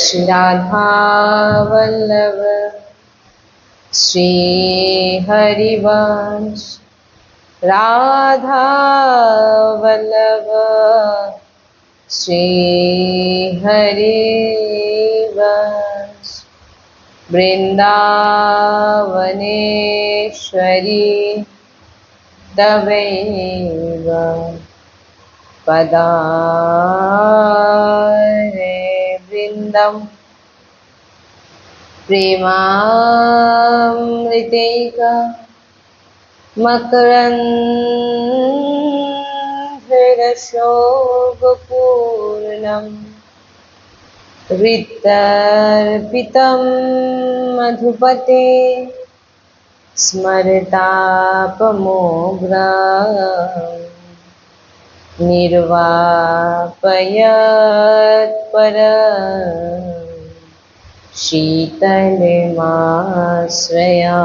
श्री राधा वल्लभ श्रीहरिवंश राधावल्लभ वंश वृंदावनेश्वरी तवैव पदारे वृंदम प्रेमा मृतैका मकरन्धरशोभपूर्णं वितर्पितं मधुपते स्मरतापमोग्रा निर्वापयत्पर शीतल माश्रया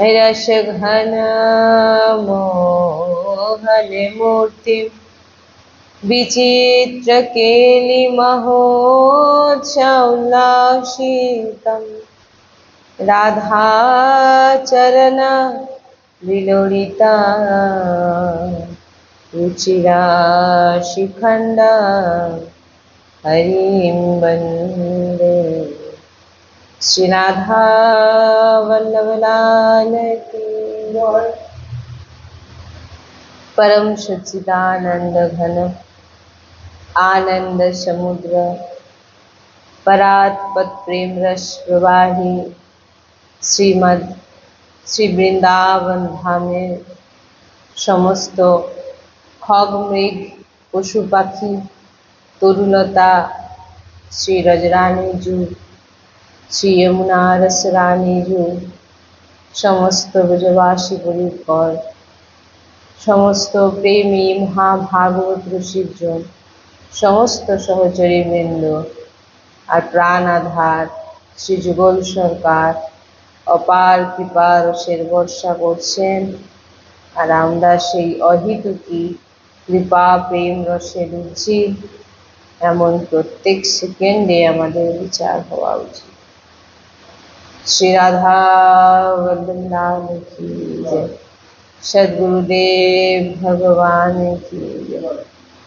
रस घन मोहन मूर्ति विचित्र शीतलमाश्रया रसघनमोहनमूर्तिं राधा चरण विलोलिता रुचिरा शिखंडा हरिं वन्दे श्रीराधा वल्लभलाल की जय। परम सच्चिदानंद घन आनंद समुद्र परात्पत प्रेम रस प्रवाही শ্রীমদ শ্রী বৃন্দাবন ধামের সমস্ত খগ মৃগ পশু পাখি তরুলতা শ্রী রজরানী জু, শ্রী যমুনা রসরানী জু, সমস্ত ব্রজবাসী পরিকর সমস্ত প্রেমী মহাভাগবত রসিকজন সমস্ত সহচরী বৃন্দ আর প্রাণ আধার, শ্রী যুগল সরকার অপার কৃপা রসের বর্ষা করছেন আর আমরা সেই অহিতুকি কৃপা, প্রেম রসে ডুবছি এমন প্রত্যেক সেকেন্ডে আমাদের বিচার হওয়া উচিত শ্রী রাধা বৃন্দাবন কি জয় सदगुरुदेव भगवान की जय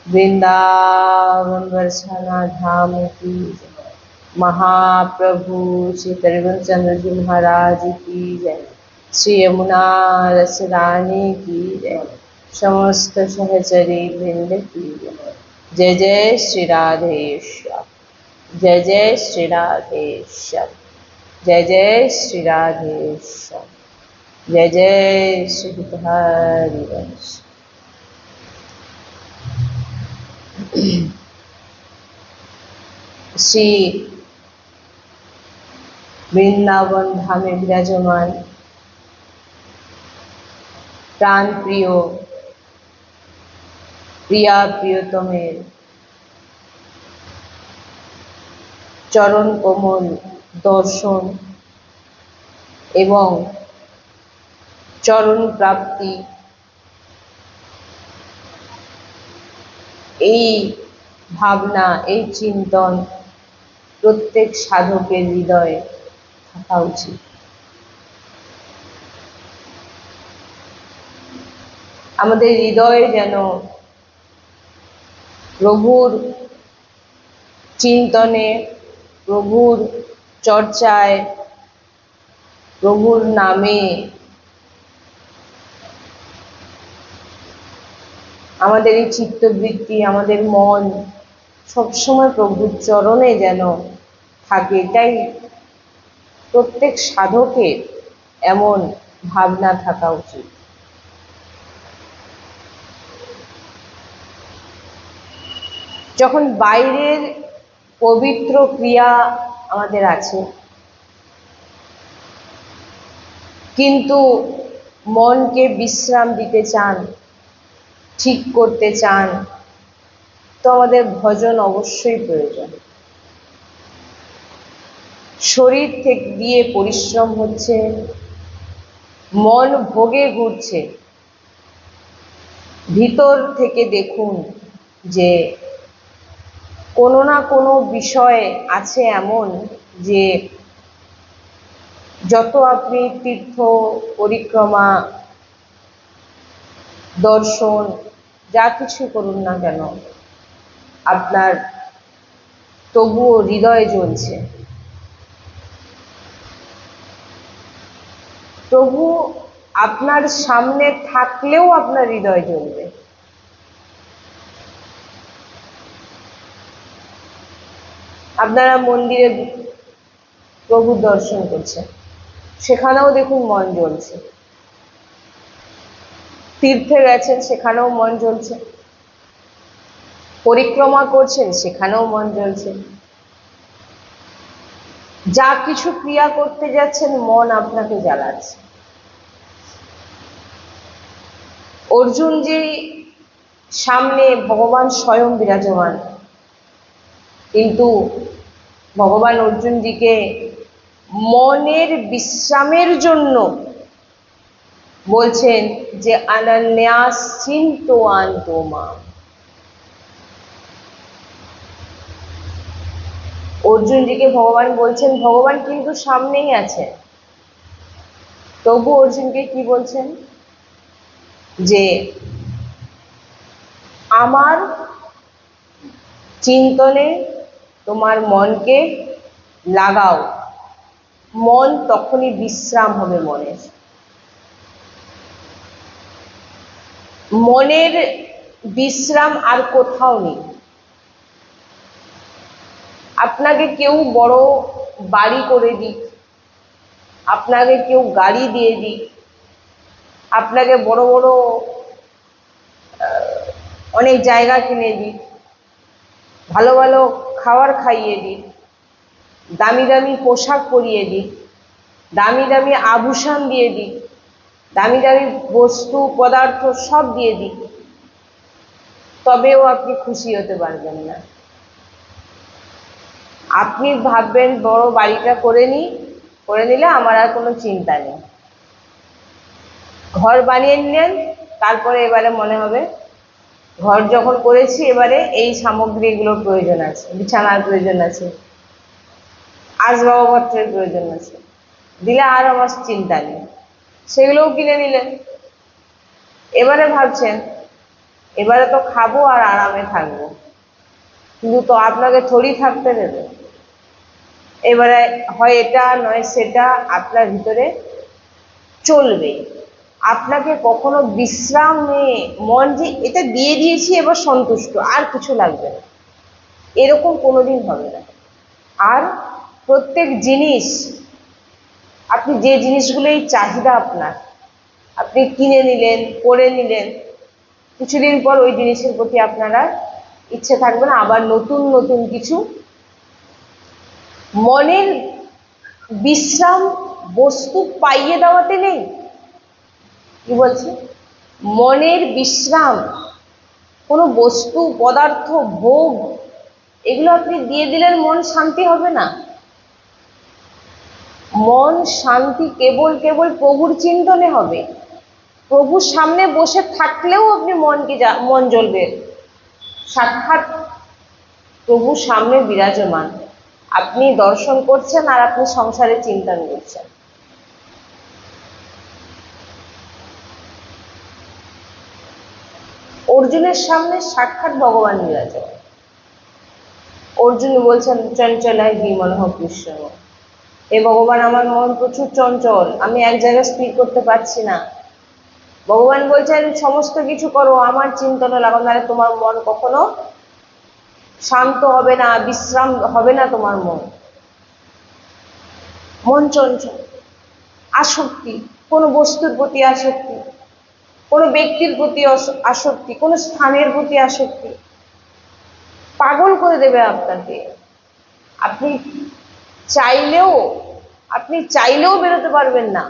वृंदावन बरसाना धाम की जय महाप्रभु श्री त्रिभुवन चंद्र जी महाराज की जय श्री यमुना रस रानी की जय समस्त सहचरी वृंद की जय जय जय श्री राधेश्वर जय जय श्री राधेश्वर जय जय श्री राधेश्वर जय जय श्री हरिवंश श्री वृंदावन धामे विराजमान। प्राण प्रिय প্রিয়া প্রিয়তমের চরণ কোমল দর্শন এবং চরণ প্রাপ্তি এই ভাবনা, এই চিন্তন প্রত্যেক সাধকের হৃদয়ে থাকা উচিত। আমাদের হৃদয়ে যেন প্রভুর চিন্তনে, প্রভুর চর্চায়, প্রভুর নামে। আমাদের এই চিত্তবৃত্তি, আমাদের মন সবসময় প্রভুর চরণে যেন থাকে। এটাই প্রত্যেক সাধকের এমন ভাবনা থাকা উচিত। যখন বাইরের পবিত্র ক্রিয়া আমাদের আছে, কিন্তু মনকে বিশ্রাম দিতে চান, ঠিক করতে চান, তো আমাদের ভজন অবশ্যই প্রয়োজন। শরীর থেকে দিয়ে পরিশ্রম হচ্ছে, মন ভোগে ঘুরছে। ভিতর থেকে দেখুন যে কোনো না কোনো বিষয় আছে এমন যে যত আপনি তীর্থ, পরিক্রমা, দর্শন, যা কিছু করুন না কেন, আপনার তবুও হৃদয় জ্বলছে। তবু আপনার সামনে থাকলেও আপনার হৃদয় জ্বলবে। আপনারা মন্দিরে প্রভু দর্শন করছেন। সেখানেও দেখুন মন জ্বলছে। তীর্থে গেছেন, সেখানেও মন জ্বলছে। পরিক্রমা করছেন, সেখানেও মন জ্বলছে। যা কিছু ক্রিয়া করতে যাচ্ছেন, মন আপনাকে জ্বালাচ্ছে। অর্জুনজি সামনে ভগবান স্বয়ং বিরাজমান কিন্তু ভগবান অর্জুনজিকে মনের বিশ্রামের জন্য বলছেন যে অনন্যাস চিন্ত আন্তমা অর্জুনজিকে ভগবান বলছেন, ভগবান কিন্তু সামনেই আছে তবু অর্জুনকে কি বলছেন? যে আমার চিন্তনে তোমার মনকে লাগাও। মন তখনই বিশ্রাম হবে মনের। মনের বিশ্রাম আর কোথাও নেই। আপনাকে কেউ বড় বাড়ি করে দিক, আপনাকে কেউ গাড়ি দিয়ে দিক, আপনাকে বড় বড় অনেক জায়গা কিনে দিক, ভালো ভালো খাবার খাইয়ে দিক দামি দামি পোশাক পরিয়ে দিক দামি দামি আভূষণ দিয়ে দিক দামি দামি বস্তু, পদার্থ সব দিয়ে দিক তবেও আপনি খুশি হতে পারবেন না। আপনি ভাববেন, বড় বাড়িটা করে নিই করে নিলে আমার আর কোনো চিন্তা নেই। ঘর বানিয়ে নিলেন, তারপরে এবারে মনে হবে ঘর যখন করেছি, এবারে এই সামগ্রীগুলোর প্রয়োজন আছে, বিছানার প্রয়োজন আছে, আসবাবপত্রের প্রয়োজন আছে। দিলে আর আমার চিন্তা নেই। সেগুলোও কিনে নিলেন। এবারে ভাবছেন, এবারে তো খাব আর আরামে থাকব। কিন্তু তো আপনাকে থরি থাকতে দেবে। এবারে হয় এটা, নয় সেটা, আপনার ভিতরে চলবে আপনাকে কখনো বিশ্রাম নিয়ে মন যে এটা দিয়ে দিয়েছি এবার সন্তুষ্ট, আর কিছু লাগবে না। এরকম কোনোদিন হবে না। আর প্রত্যেক জিনিস, আপনি যে জিনিসগুলোই চাহিদা আপনার, আপনি কিনে নিলেন, করে নিলেন, কিছুদিন পর ওই জিনিসের প্রতি আপনারা ইচ্ছে থাকবে না, আবার নতুন নতুন কিছু। মনের বিশ্রাম বস্তু পাইয়ে দেওয়াতে নেই। কি বলছে? মনের বিশ্রাম, কোনো বস্তু, পদার্থ, ভোগ, এগুলো আপনি দিয়ে দিলেন মন শান্তি হবে না। মন শান্তি কেবল কেবল প্রভুর চিন্তনে হবে। প্রভুর সামনে বসে থাকলেও আপনি মনকে মন জ্বলবে। সাক্ষাৎ প্রভুর সামনে বিরাজমান। আপনি দর্শন করছেন আর আপনি সংসারে চিন্তন করছেন। অর্জুনের সামনে সাক্ষাৎ ভগবান বিরাজমান। অর্জুন বলছেন, চঞ্চলায় বিমনহ কৃষ্ণ। এ ভগবান, আমার মন প্রচুর চঞ্চল। আমি এক জায়গায় স্থির করতে পারছি না। ভগবান বলছেন, সমস্ত কিছু করো। আমার চিন্তনে লাগাও নাহলে তোমার মন কখনো শান্ত হবে না, বিশ্রাম হবে না তোমার মন। মন চঞ্চল। আসক্তি। কোনো বস্তুর প্রতি আসক্তি। কোনো ব্যক্তির প্রতি আসক্তি, কোনো স্থানের প্রতি আসক্তি পাগল করে দেবে আপনাকে। আপনি চাইলেও আপনি চাইলেও বেরোতে পারবেন না।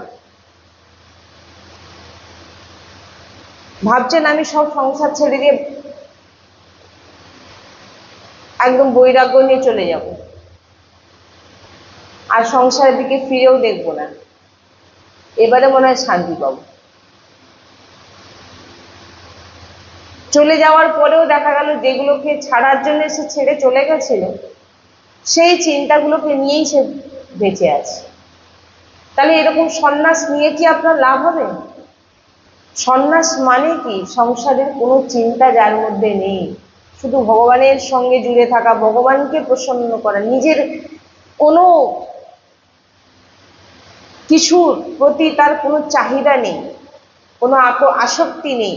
ভাবছেন আমি সব সংসার ছেড়ে দিয়ে একদম বৈরাগ্য নিয়ে চলে যাব। আর সংসারের দিকে ফিরেও দেখব না। এবারে মনে হয় শান্তি পাবো চলে যাওয়ার পরেও দেখা গেল যেগুলোকে ছাড়ার জন্য সে ছেড়ে চলে গেছিল, সেই চিন্তাগুলোকে নিয়েই সে বেঁচে আছে। তাহলে এরকম সন্ন্যাস নিয়ে কি আপনার লাভ হবে? সন্ন্যাস মানে কি? সংসারের কোনো চিন্তা যার মধ্যে নেই। শুধু ভগবানের সঙ্গে জুড়ে থাকা, ভগবানকে প্রসন্ন করা, নিজের কোনো কিছুর প্রতি তার কোনো চাহিদা নেই, কোনো আসক্তি নেই।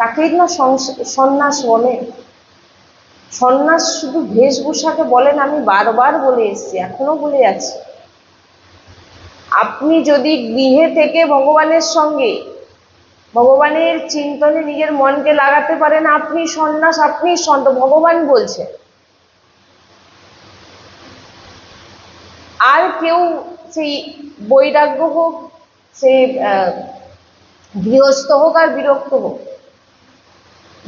তাকেই না সন্ন্যাস বলে। সন্ন্যাস শুধু বেশভূষাকে বলেন, আমি বারবার বলে এসেছি, এখনও বলে যাচ্ছি আপনি যদি গৃহে থেকে ভগবানের সঙ্গে ভগবানের চিন্তনে নিজের মনকে লাগাতে পারেন, আপনি সন্ন্যাস, আপনি সন্ত, ভগবান বলছে। আর কেউ সেই বৈরাগ্য হোক সেই গৃহস্থ হোক আর বিরক্ত হোক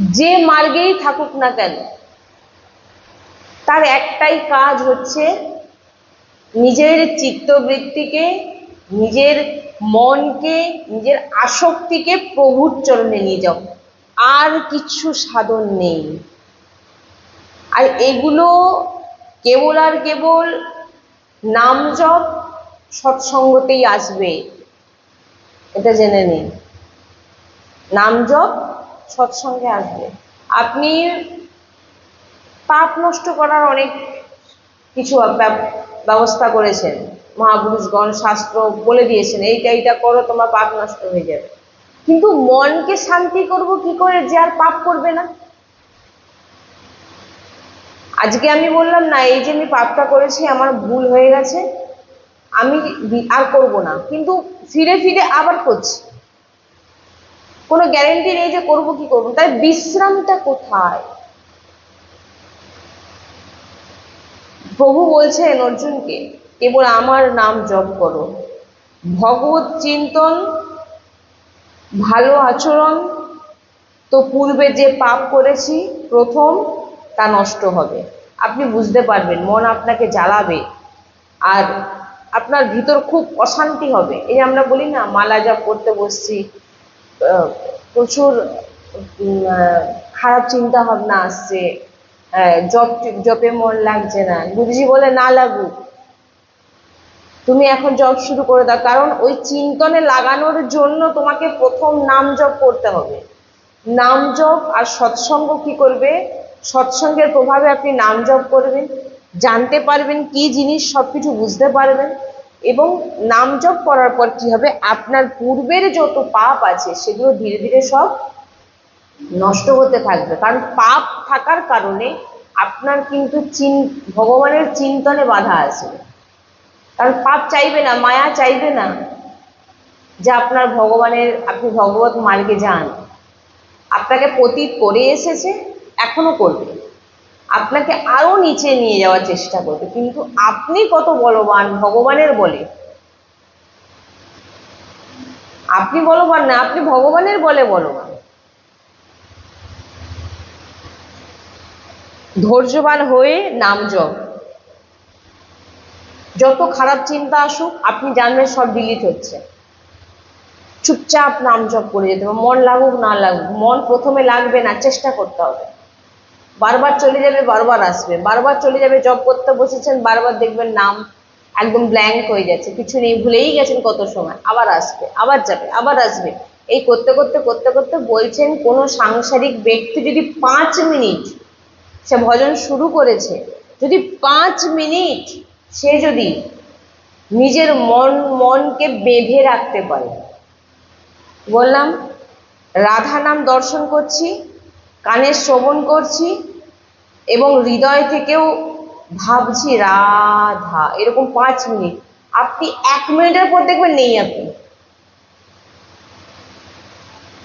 যে মার্গেই থাকুক না কেন, তার একটাই কাজ হচ্ছে নিজের চিত্তবৃত্তিকে, নিজের মনকে, নিজের আসক্তিকে প্রভুর চরণে নিয়ে যাও। আর কিছু সাধন নেই। আর এগুলো কেবল আর কেবল নাম জপ সৎসঙ্গতেই আসবে, এটা জেনে নিন। নাম জপ সৎসঙ্গে আসবে। আপনি পাপ নষ্ট করার অনেক কিছু ব্যবস্থা করেছেন। মহাপুরুষগণ শাস্ত্র বলে দিয়েছেন, এইটা এইটা করো, তোমার পাপ নষ্ট হয়ে যাবে। কিন্তু মনকে শান্তি করব কি করে? যে আর পাপ করবে না। আজকে আমি বললাম, না, এই যে আমি পাপটা করেছি, আমার ভুল হয়ে গেছে, আমি আর করব না। কিন্তু ফিরে ফিরে আবার করছি। কোনো গ্যারেন্টি নেই যে করব কি করব, তাই বিশ্রামটা কোথায়? প্রভু বলছেন অর্জুনকে, কেবল আমার নাম জপ করো। ভগবত চিন্তন, ভালো আচরণ, তো পূর্বে যে পাপ করেছি প্রথম, তা নষ্ট হবে। আপনি বুঝতে পারবেন, মন আপনাকে জ্বালাবে, আর আপনার ভিতর খুব অশান্তি হবে। এই আমরা বলি না, মালা জপ করতে বসছি প্রচুর খারাপ চিন্তা ভাবনা আসছে জপ, জপে মন লাগছে না। গুরুজি বলে, না লাগুক। তুমি এখন জব শুরু করে দাও। কারণ ওই চিন্তনে লাগানোর জন্য তোমাকে প্রথম নাম জপ করতে হবে। নাম জপ আর সৎসঙ্গ কি করবে? সৎসঙ্গের প্রভাবে আপনি নাম জপ করবেন। জানতে পারবেন কি জিনিস সব কিছু বুঝতে পারবেন। এবং নাম জপ করার পর কি হবে? আপনার পূর্বের যত পাপ আছে, সেগুলো ধীরে ধীরে সব নষ্ট হতে থাকবে। কারণ পাপ থাকার কারণে আপনার কিন্তু চিন, ভগবানের চিন্তনে বাধা আছে। কারণ পাপ চাইবে না, মায়া চাইবে না যে আপনার ভগবানের, আপনি ভগবত মার্গে যান। আপনাকে পতীত করে এসেছে, এখনও করবে। আপনাকে আরও নিচে নিয়ে যাওয়ার চেষ্টা করবে। কিন্তু আপনি কত বলবান ভগবানের বলে? আপনি বলবান না, আপনি ভগবানের বলে বলবান। ধৈর্যবান হয়ে নাম জপ। যত খারাপ চিন্তা আসুক, আপনি জানবেন সব ডিলিট হচ্ছে। চুপচাপ নাম জপ করে যেতে হবে। মন লাগুক, না লাগুক, মন প্রথমে লাগবে না, চেষ্টা করতে হবে। বারবার চলে যাবে, বারবার আসবে। বারবার চলে যাবে জব করতে বসেছেন, বারবার দেখবেন নাম একদম ব্ল্যাঙ্ক হয়ে যাচ্ছে। কিছু নেই, ভুলেই গেছেন কত সময়। আবার আসবে, আবার যাবে, আবার আসবে। এই করতে করতে করতে করতে বলছেন কোনো সাংসারিক ব্যক্তি যদি পাঁচ মিনিট সে ভজন শুরু করেছে, যদি পাঁচ মিনিট সে যদি নিজের মন, মনকে বেঁধে রাখতে পারে। বললাম, রাধা নাম দর্শন করছি কানের শ্রবণ করছি এবং হৃদয় থেকেও ভাবছি, রাধা, এরকম পাঁচ মিনিট। আপনি এক মিনিটের পর দেখবেন নেই আপনি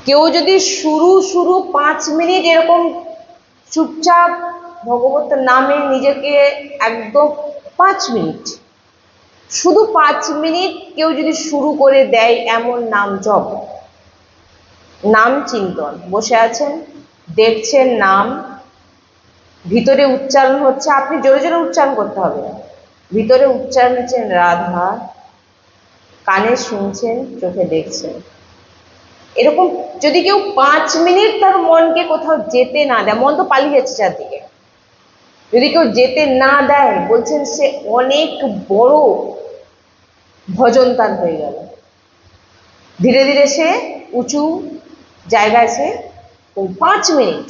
কেউ যদি শুরু শুরু পাঁচ মিনিট এরকম চুপচাপ ভগবত নামে নিজেকে একদম পাঁচ মিনিট। শুধু পাঁচ মিনিট কেউ যদি শুরু করে দেয় এমন নাম জপ, নাম চিন্তন। বসে আছেন? দেখছেন নাম, ভিতরে উচ্চারণ হচ্ছে, আপনি জোরে জোরে উচ্চারণ করতে হবে। ভিতরে উচ্চারণ হচ্ছেন রাধা, কানে শুনছেন, চোখে দেখছেন। এরকম যদি কেউ পাঁচ মিনিট তার মনকে কোথাও যেতে না দেয়, মন তো পালিয়ে যাচ্ছে চারদিকে। যদি কেউ যেতে না দেয়, বলছেন সে অনেক বড় ভজন তার হয়ে গেল। ধীরে ধীরে সে উঁচু জায়গায় সে পাঁচ মিনিট।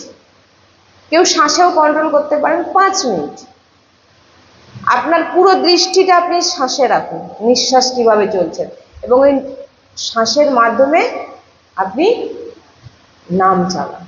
কেউ শ্বাসেও কন্ট্রোল করতে পারেন, পাঁচ মিনিট। আপনার পুরো দৃষ্টিটা আপনি শ্বাসে রাখুন, নিঃশ্বাস কীভাবে চলছে। এবং ওই শ্বাসের মাধ্যমে আপনি নাম চালান।